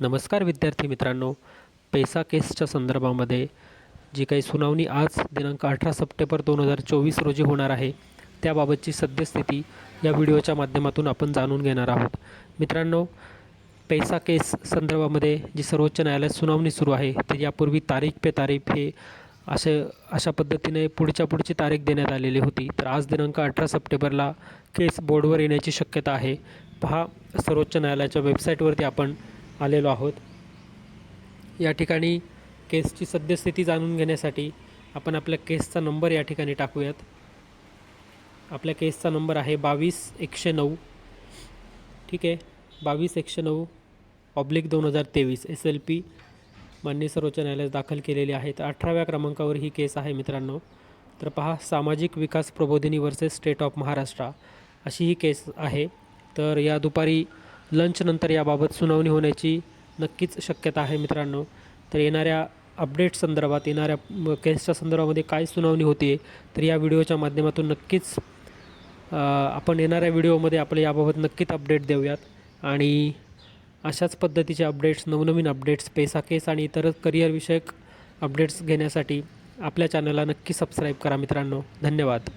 नमस्कार विद्यार्थी मित्रांनो पैसा केसच्या संदर्भामध्ये जी काही सुनावणी आज दिनांक अठरा सप्टेंबर दोन हजार चोवीस रोजी होणार आहे त्याबाबतची सद्यस्थिती या व्हिडिओच्या माध्यमातून आपण जाणून घेणार आहोत. मित्रांनो पैसा केस संदर्भामध्ये जी सर्वोच्च न्यायालयात सुनावणी सुरू आहे तर यापूर्वी तारीख पे तारीख हे असे अशा पद्धतीने पुढच्या पुढची तारीख देण्यात आलेली होती. तर आज दिनांक अठरा सप्टेंबरला केस बोर्डवर येण्याची शक्यता आहे. पहा सर्वोच्च न्यायालयाच्या वेबसाईटवरती आपण आलेलो आहोत. या ठिकाणी केसची सद्यस्थिती जाणून घेण्यासाठी आपण आपल्या केसचा नंबर या ठिकाणी टाकूयात. आपल्या केसचा नंबर आहे बावीस एकशे नऊ. ठीक आहे? बावीस एकशे नऊ ऑब्लिक दोन हजार तेवीस. एस एल पी मान्य सर्वोच्च न्यायालयात दाखल केलेली आहे. तर अठराव्या क्रमांकावर ही केस आहे मित्रांनो. तर पहा Samajik Vikas Prabodhini versus state of Maharashtra अशी ही केस आहे. तर या दुपारी लंचनंतर याबाबत सुनावणी होण्याची नक्कीच शक्यता आहे मित्रांनो. तर येणाऱ्या अपडेट संदर्भात येणाऱ्या केसच्या संदर्भामध्ये काय सुनावणी होते तर या व्हिडिओच्या माध्यमातून नक्कीच आपण येणाऱ्या व्हिडिओमध्ये आपल्या याबाबत नक्कीच अपडेट देऊयात. आणि अशाच पद्धतीचे अपडेट्स नवनवीन अपडेट्स पैसा केस आणि इतर करिअरविषयक अपडेट्स घेण्यासाठी आपल्या चॅनलला नक्की सबस्क्राईब करा मित्रांनो. धन्यवाद.